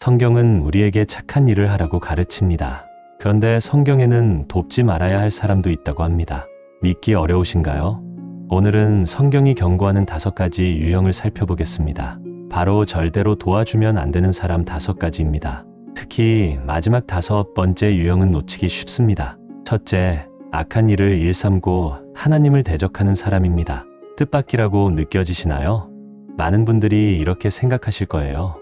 성경은 우리에게 착한 일을 하라고 가르칩니다. 그런데 성경에는 돕지 말아야 할 사람도 있다고 합니다. 믿기 어려우신가요? 오늘은 성경이 경고하는 다섯 가지 유형을 살펴보겠습니다. 바로 절대로 도와주면 안 되는 사람 다섯 가지입니다. 특히 마지막 다섯 번째 유형은 놓치기 쉽습니다. 첫째, 악한 일을 일삼고 하나님을 대적하는 사람입니다. 뜻밖이라고 느껴지시나요? 많은 분들이 이렇게 생각하실 거예요.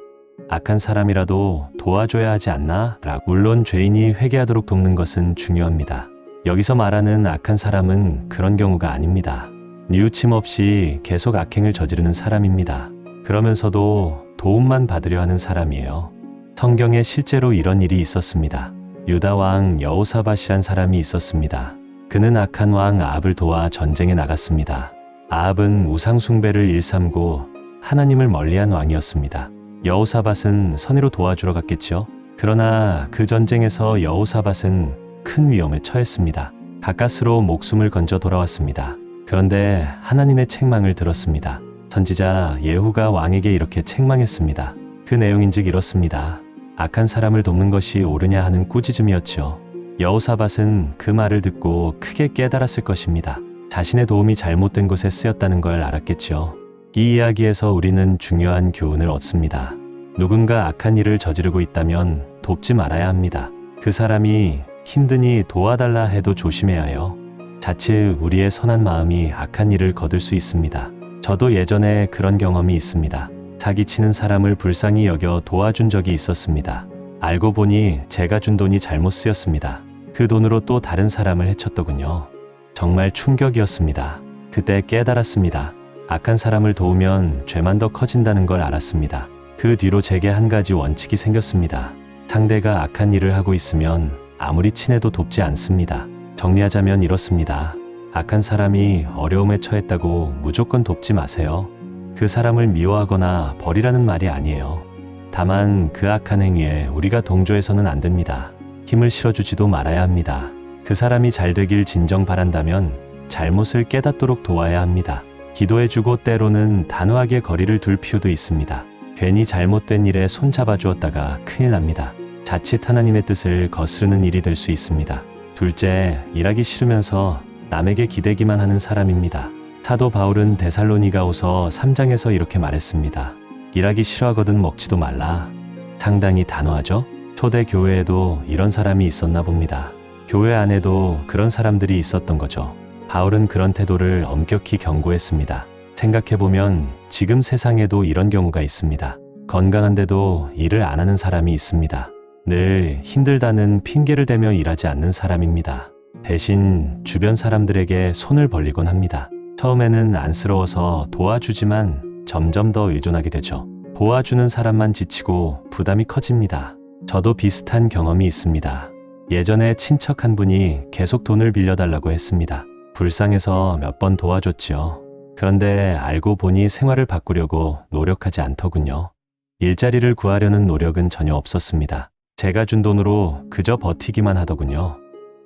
악한 사람이라도 도와줘야 하지 않나? 라 물론 죄인이 회개하도록 돕는 것은 중요합니다. 여기서 말하는 악한 사람은 그런 경우가 아닙니다. 뉘우침 없이 계속 악행을 저지르는 사람입니다. 그러면서도 도움만 받으려 하는 사람이에요. 성경에 실제로 이런 일이 있었습니다. 유다 왕 여호사밧이란 사람이 있었습니다. 그는 악한 왕 아합을 도와 전쟁에 나갔습니다. 아합은 우상 숭배를 일삼고 하나님을 멀리한 왕이었습니다. 여호사밧은 선의로 도와주러 갔겠지요. 그러나 그 전쟁에서 여호사밧은 큰 위험에 처했습니다. 가까스로 목숨을 건져 돌아왔습니다. 그런데 하나님의 책망을 들었습니다. 선지자 예후가 왕에게 이렇게 책망했습니다. 그 내용인즉 이렇습니다. 악한 사람을 돕는 것이 옳으냐 하는 꾸짖음이었죠. 여호사밧은 그 말을 듣고 크게 깨달았을 것입니다. 자신의 도움이 잘못된 곳에 쓰였다는 걸 알았겠지요. 이 이야기에서 우리는 중요한 교훈을 얻습니다. 누군가 악한 일을 저지르고 있다면 돕지 말아야 합니다. 그 사람이 힘드니 도와달라 해도 조심해야 해요. 자칫 우리의 선한 마음이 악한 일을 거둘 수 있습니다. 저도 예전에 그런 경험이 있습니다. 사기치는 사람을 불쌍히 여겨 도와준 적이 있었습니다. 알고 보니 제가 준 돈이 잘못 쓰였습니다. 그 돈으로 또 다른 사람을 해쳤더군요. 정말 충격이었습니다. 그때 깨달았습니다. 악한 사람을 도우면 죄만 더 커진다는 걸 알았습니다. 그 뒤로 제게 한 가지 원칙이 생겼습니다. 상대가 악한 일을 하고 있으면 아무리 친해도 돕지 않습니다. 정리하자면 이렇습니다. 악한 사람이 어려움에 처했다고 무조건 돕지 마세요. 그 사람을 미워하거나 버리라는 말이 아니에요. 다만 그 악한 행위에 우리가 동조해서는 안 됩니다. 힘을 실어주지도 말아야 합니다. 그 사람이 잘 되길 진정 바란다면 잘못을 깨닫도록 도와야 합니다. 기도해주고 때로는 단호하게 거리를 둘 필요도 있습니다. 괜히 잘못된 일에 손잡아 주었다가 큰일 납니다. 자칫 하나님의 뜻을 거스르는 일이 될 수 있습니다. 둘째, 일하기 싫으면서 남에게 기대기만 하는 사람입니다. 사도 바울은 데살로니가오서 3장에서 이렇게 말했습니다. 일하기 싫어하거든 먹지도 말라. 상당히 단호하죠? 초대 교회에도 이런 사람이 있었나 봅니다. 교회 안에도 그런 사람들이 있었던 거죠. 바울은 그런 태도를 엄격히 경고했습니다. 생각해보면 지금 세상에도 이런 경우가 있습니다. 건강한데도 일을 안 하는 사람이 있습니다. 늘 힘들다는 핑계를 대며 일하지 않는 사람입니다. 대신 주변 사람들에게 손을 벌리곤 합니다. 처음에는 안쓰러워서 도와주지만 점점 더 의존하게 되죠. 도와주는 사람만 지치고 부담이 커집니다. 저도 비슷한 경험이 있습니다. 예전에 친척 한 분이 계속 돈을 빌려달라고 했습니다. 불쌍해서 몇 번 도와줬지요. 그런데 알고 보니 생활을 바꾸려고 노력하지 않더군요. 일자리를 구하려는 노력은 전혀 없었습니다. 제가 준 돈으로 그저 버티기만 하더군요.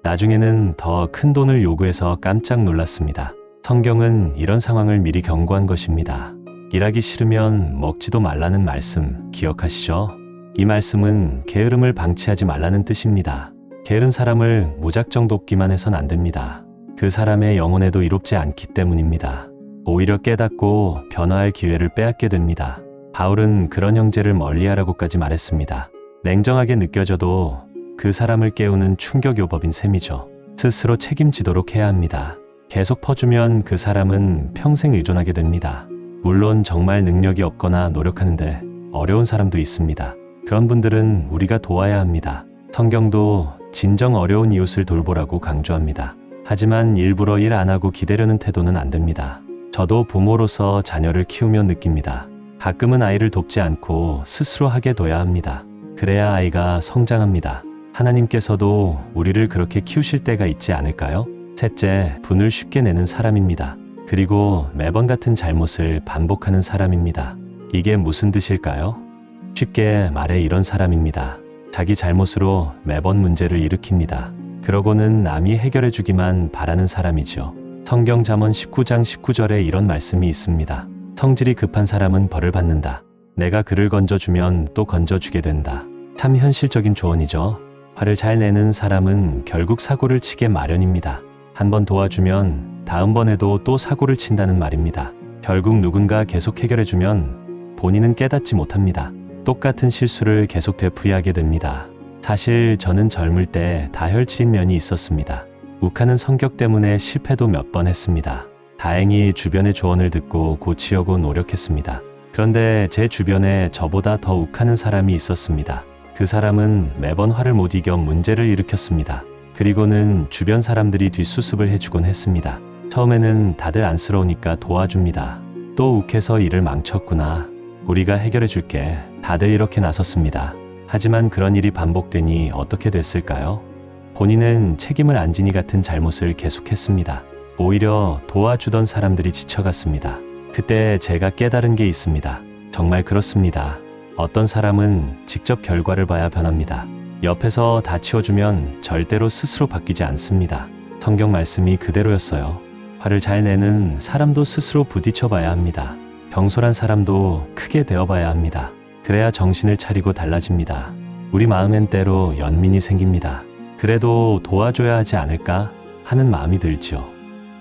나중에는 더 큰 돈을 요구해서 깜짝 놀랐습니다. 성경은 이런 상황을 미리 경고한 것입니다. 일하기 싫으면 먹지도 말라는 말씀 기억하시죠? 이 말씀은 게으름을 방치하지 말라는 뜻입니다. 게으른 사람을 무작정 돕기만 해선 안 됩니다. 그 사람의 영혼에도 이롭지 않기 때문입니다. 오히려 깨닫고 변화할 기회를 빼앗게 됩니다. 바울은 그런 형제를 멀리하라고까지 말했습니다. 냉정하게 느껴져도 그 사람을 깨우는 충격요법인 셈이죠. 스스로 책임지도록 해야 합니다. 계속 퍼주면 그 사람은 평생 의존하게 됩니다. 물론 정말 능력이 없거나 노력하는데 어려운 사람도 있습니다. 그런 분들은 우리가 도와야 합니다. 성경도 진정 어려운 이웃을 돌보라고 강조합니다. 하지만 일부러 일 안 하고 기대려는 태도는 안 됩니다. 저도 부모로서 자녀를 키우며 느낍니다. 가끔은 아이를 돕지 않고 스스로 하게 둬야 합니다. 그래야 아이가 성장합니다. 하나님께서도 우리를 그렇게 키우실 때가 있지 않을까요? 셋째, 분을 쉽게 내는 사람입니다. 그리고 매번 같은 잘못을 반복하는 사람입니다. 이게 무슨 뜻일까요? 쉽게 말해 이런 사람입니다. 자기 잘못으로 매번 문제를 일으킵니다. 그러고는 남이 해결해 주기만 바라는 사람이죠. 성경 잠언 19장 19절에 이런 말씀이 있습니다. 성질이 급한 사람은 벌을 받는다. 내가 그를 건져주면 또 건져주게 된다. 참 현실적인 조언이죠. 화를 잘 내는 사람은 결국 사고를 치게 마련입니다. 한 번 도와주면 다음번에도 또 사고를 친다는 말입니다. 결국 누군가 계속 해결해주면 본인은 깨닫지 못합니다. 똑같은 실수를 계속 되풀이하게 됩니다. 사실 저는 젊을 때 다혈질인 면이 있었습니다. 욱하는 성격 때문에 실패도 몇 번 했습니다. 다행히 주변의 조언을 듣고 고치려고 노력했습니다. 그런데 제 주변에 저보다 더 욱하는 사람이 있었습니다. 그 사람은 매번 화를 못 이겨 문제를 일으켰습니다. 그리고는 주변 사람들이 뒷수습을 해주곤 했습니다. 처음에는 다들 안쓰러우니까 도와줍니다. 또 욱해서 일을 망쳤구나. 우리가 해결해 줄게. 다들 이렇게 나섰습니다. 하지만 그런 일이 반복되니 어떻게 됐을까요? 본인은 책임을 안 지니 같은 잘못을 계속했습니다. 오히려 도와주던 사람들이 지쳐갔습니다. 그때 제가 깨달은 게 있습니다. 정말 그렇습니다. 어떤 사람은 직접 결과를 봐야 변합니다. 옆에서 다 치워주면 절대로 스스로 바뀌지 않습니다. 성경 말씀이 그대로였어요. 화를 잘 내는 사람도 스스로 부딪혀 봐야 합니다. 경솔한 사람도 크게 되어 봐야 합니다. 그래야 정신을 차리고 달라집니다. 우리 마음엔 때로 연민이 생깁니다. 그래도 도와줘야 하지 않을까 하는 마음이 들지요.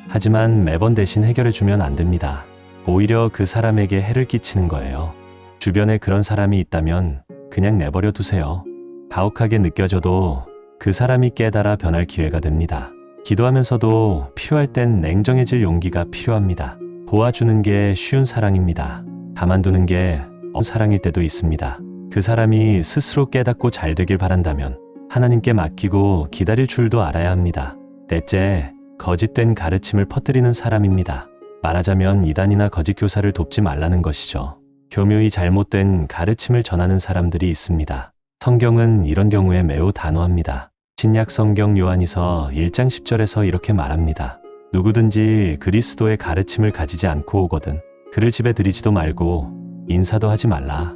하지만 매번 대신 해결해주면 안 됩니다. 오히려 그 사람에게 해를 끼치는 거예요. 주변에 그런 사람이 있다면 그냥 내버려 두세요. 가혹하게 느껴져도 그 사람이 깨달아 변할 기회가 됩니다. 기도하면서도 필요할 땐 냉정해질 용기가 필요합니다. 도와주는 게 쉬운 사랑입니다. 가만두는 게 사랑일 때도 있습니다. 그 사람이 스스로 깨닫고 잘 되길 바란다면 하나님께 맡기고 기다릴 줄도 알아야 합니다. 넷째, 거짓된 가르침을 퍼뜨리는 사람입니다. 말하자면 이단이나 거짓 교사를 돕지 말라는 것이죠. 교묘히 잘못된 가르침을 전하는 사람들이 있습니다. 성경은 이런 경우에 매우 단호합니다. 신약 성경 요한이서 1장 10절에서 이렇게 말합니다. 누구든지 그리스도의 가르침을 가지지 않고 오거든 그를 집에 들이지도 말고 인사도 하지 말라.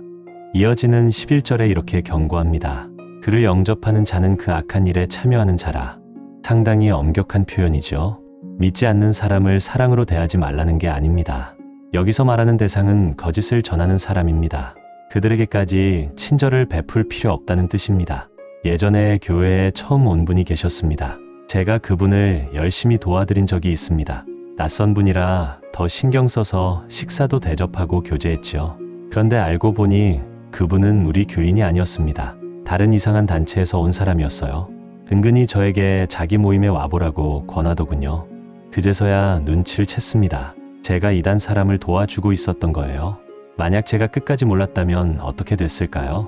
이어지는 11절에 이렇게 경고합니다. 그를 영접하는 자는 그 악한 일에 참여하는 자라. 상당히 엄격한 표현이죠. 믿지 않는 사람을 사랑으로 대하지 말라는 게 아닙니다. 여기서 말하는 대상은 거짓을 전하는 사람입니다. 그들에게까지 친절을 베풀 필요 없다는 뜻입니다. 예전에 교회에 처음 온 분이 계셨습니다. 제가 그분을 열심히 도와드린 적이 있습니다. 낯선 분이라 더 신경 써서 식사도 대접하고 교제했지요. 그런데 알고 보니 그분은 우리 교인이 아니었습니다. 다른 이상한 단체에서 온 사람이었어요. 은근히 저에게 자기 모임에 와보라고 권하더군요. 그제서야 눈치를 챘습니다. 제가 이단 사람을 도와주고 있었던 거예요. 만약 제가 끝까지 몰랐다면 어떻게 됐을까요?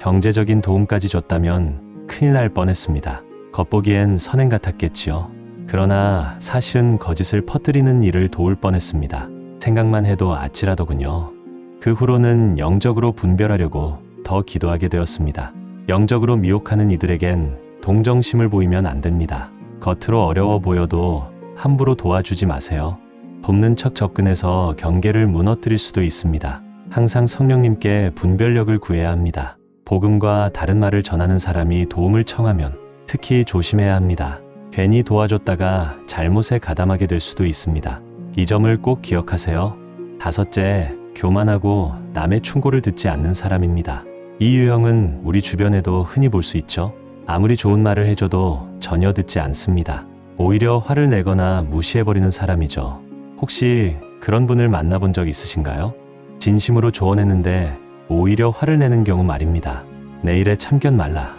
경제적인 도움까지 줬다면 큰일 날 뻔했습니다. 겉보기엔 선행 같았겠지요. 그러나 사실은 거짓을 퍼뜨리는 일을 도울 뻔했습니다. 생각만 해도 아찔하더군요. 그 후로는 영적으로 분별하려고 더 기도하게 되었습니다. 영적으로 미혹하는 이들에겐 동정심을 보이면 안 됩니다. 겉으로 어려워 보여도 함부로 도와주지 마세요. 돕는 척 접근해서 경계를 무너뜨릴 수도 있습니다. 항상 성령님께 분별력을 구해야 합니다. 복음과 다른 말을 전하는 사람이 도움을 청하면 특히 조심해야 합니다. 괜히 도와줬다가 잘못에 가담하게 될 수도 있습니다. 이 점을 꼭 기억하세요. 다섯째, 교만하고 남의 충고를 듣지 않는 사람입니다. 이 유형은 우리 주변에도 흔히 볼 수 있죠. 아무리 좋은 말을 해줘도 전혀 듣지 않습니다. 오히려 화를 내거나 무시해버리는 사람이죠. 혹시 그런 분을 만나본 적 있으신가요? 진심으로 조언했는데 오히려 화를 내는 경우 말입니다. 내 일에 참견 말라.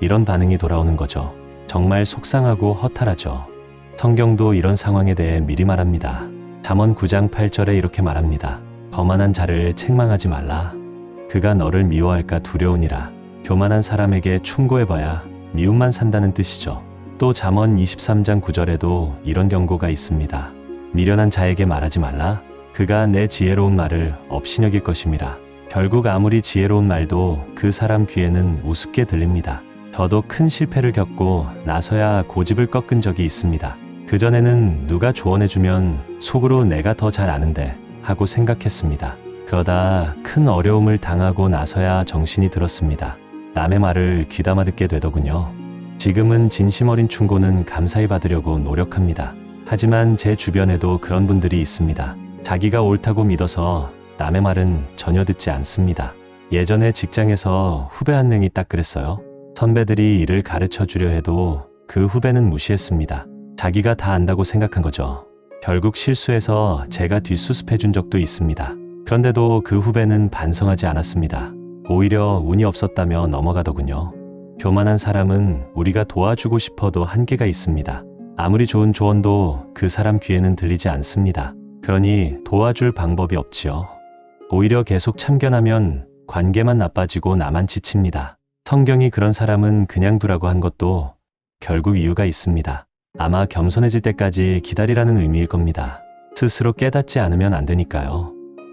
이런 반응이 돌아오는 거죠. 정말 속상하고 허탈하죠. 성경도 이런 상황에 대해 미리 말합니다. 잠언 9장 8절에 이렇게 말합니다. 거만한 자를 책망하지 말라. 그가 너를 미워할까 두려우니라. 교만한 사람에게 충고해봐야 미움만 산다는 뜻이죠. 또 잠언 23장 9절에도 이런 경고가 있습니다. 미련한 자에게 말하지 말라. 그가 내 지혜로운 말을 업신여길 것임이라. 결국 아무리 지혜로운 말도 그 사람 귀에는 우습게 들립니다. 저도 큰 실패를 겪고 나서야 고집을 꺾은 적이 있습니다. 그전에는 누가 조언해주면 속으로 내가 더 잘 아는데 하고 생각했습니다. 그러다 큰 어려움을 당하고 나서야 정신이 들었습니다. 남의 말을 귀담아 듣게 되더군요. 지금은 진심 어린 충고는 감사히 받으려고 노력합니다. 하지만 제 주변에도 그런 분들이 있습니다. 자기가 옳다고 믿어서 남의 말은 전혀 듣지 않습니다. 예전에 직장에서 후배 한 명이 딱 그랬어요. 선배들이 일을 가르쳐 주려 해도 그 후배는 무시했습니다. 자기가 다 안다고 생각한 거죠. 결국 실수해서 제가 뒷수습해 준 적도 있습니다. 그런데도 그 후배는 반성하지 않았습니다. 오히려 운이 없었다며 넘어가더군요. 교만한 사람은 우리가 도와주고 싶어도 한계가 있습니다. 아무리 좋은 조언도 그 사람 귀에는 들리지 않습니다. 그러니 도와줄 방법이 없지요. 오히려 계속 참견하면 관계만 나빠지고 나만 지칩니다. 성경이 그런 사람은 그냥 두라고 한 것도 결국 이유가 있습니다. 아마 겸손해질 때까지 기다리라는 의미일 겁니다. 스스로 깨닫지 않으면 안 되니까요.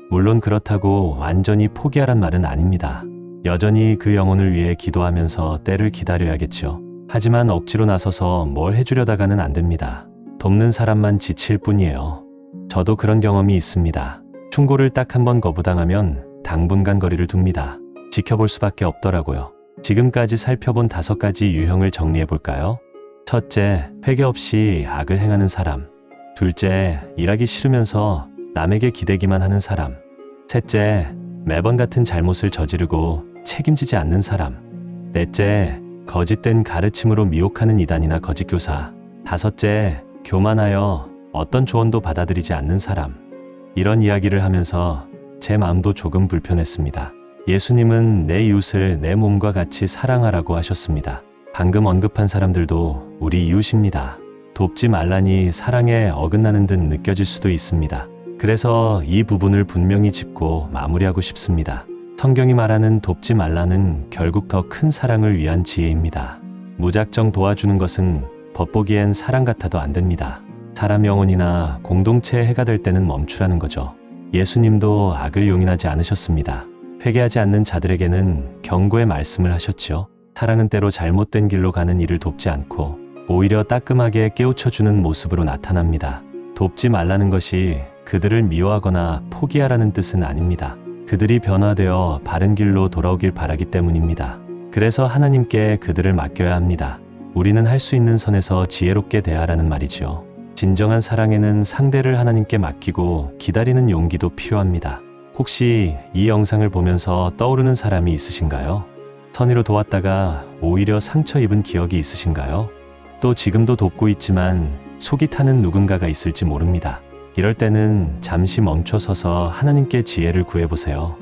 물론 그렇다고 완전히 포기하란 말은 아닙니다. 여전히 그 영혼을 위해 기도하면서 때를 기다려야겠죠. 하지만 억지로 나서서 뭘 해주려다가는 안 됩니다. 돕는 사람만 지칠 뿐이에요. 저도 그런 경험이 있습니다. 충고를 딱 한 번 거부당하면 당분간 거리를 둡니다. 지켜볼 수밖에 없더라고요. 지금까지 살펴본 다섯 가지 유형을 정리해 볼까요? 첫째, 회개 없이 악을 행하는 사람. 둘째, 일하기 싫으면서 남에게 기대기만 하는 사람. 셋째, 매번 같은 잘못을 저지르고 책임지지 않는 사람. 넷째, 거짓된 가르침으로 미혹하는 이단이나 거짓교사. 다섯째, 교만하여 어떤 조언도 받아들이지 않는 사람. 이런 이야기를 하면서 제 마음도 조금 불편했습니다. 예수님은 내 이웃을 내 몸과 같이 사랑하라고 하셨습니다. 방금 언급한 사람들도 우리 이웃입니다. 돕지 말라니 사랑에 어긋나는 듯 느껴질 수도 있습니다. 그래서 이 부분을 분명히 짚고 마무리하고 싶습니다. 성경이 말하는 돕지 말라는 결국 더 큰 사랑을 위한 지혜입니다. 무작정 도와주는 것은 겉보기엔 사랑 같아도 안 됩니다. 사람 영혼이나 공동체에 해가 될 때는 멈추라는 거죠. 예수님도 악을 용인하지 않으셨습니다. 회개하지 않는 자들에게는 경고의 말씀을 하셨지요. 사랑은 때로 잘못된 길로 가는 이를 돕지 않고 오히려 따끔하게 깨우쳐주는 모습으로 나타납니다. 돕지 말라는 것이 그들을 미워하거나 포기하라는 뜻은 아닙니다. 그들이 변화되어 바른 길로 돌아오길 바라기 때문입니다. 그래서 하나님께 그들을 맡겨야 합니다. 우리는 할 수 있는 선에서 지혜롭게 대하라는 말이지요. 진정한 사랑에는 상대를 하나님께 맡기고 기다리는 용기도 필요합니다. 혹시 이 영상을 보면서 떠오르는 사람이 있으신가요? 선의로 도왔다가 오히려 상처 입은 기억이 있으신가요? 또 지금도 돕고 있지만 속이 타는 누군가가 있을지 모릅니다. 이럴 때는 잠시 멈춰서서 하나님께 지혜를 구해보세요.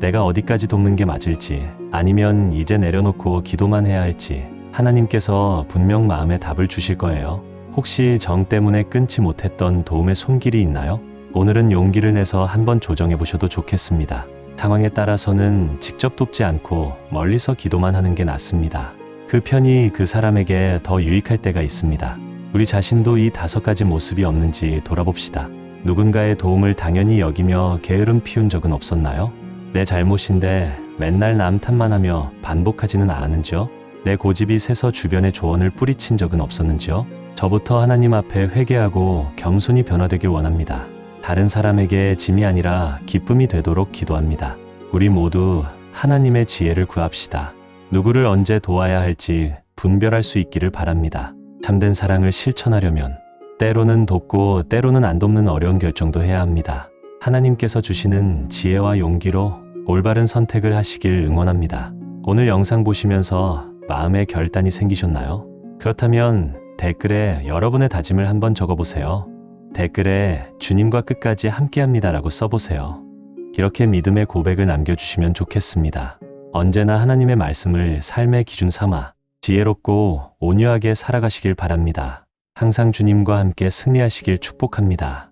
내가 어디까지 돕는 게 맞을지, 아니면 이제 내려놓고 기도만 해야 할지, 하나님께서 분명 마음에 답을 주실 거예요. 혹시 정 때문에 끊지 못했던 도움의 손길이 있나요? 오늘은 용기를 내서 한번 조정해 보셔도 좋겠습니다. 상황에 따라서는 직접 돕지 않고 멀리서 기도만 하는 게 낫습니다. 그 편이 그 사람에게 더 유익할 때가 있습니다. 우리 자신도 이 다섯 가지 모습이 없는지 돌아봅시다. 누군가의 도움을 당연히 여기며 게으름 피운 적은 없었나요? 내 잘못인데 맨날 남 탓만 하며 반복하지는 않았는지요? 내 고집이 새서 주변에 조언을 뿌리친 적은 없었는지요? 저부터 하나님 앞에 회개하고 겸손히 변화되길 원합니다. 다른 사람에게 짐이 아니라 기쁨이 되도록 기도합니다. 우리 모두 하나님의 지혜를 구합시다. 누구를 언제 도와야 할지 분별할 수 있기를 바랍니다. 참된 사랑을 실천하려면 때로는 돕고 때로는 안 돕는 어려운 결정도 해야 합니다. 하나님께서 주시는 지혜와 용기로 올바른 선택을 하시길 응원합니다. 오늘 영상 보시면서 마음의 결단이 생기셨나요? 그렇다면 댓글에 여러분의 다짐을 한번 적어보세요. 댓글에 주님과 끝까지 함께합니다라고 써보세요. 이렇게 믿음의 고백을 남겨주시면 좋겠습니다. 언제나 하나님의 말씀을 삶의 기준 삼아 지혜롭고 온유하게 살아가시길 바랍니다. 항상 주님과 함께 승리하시길 축복합니다.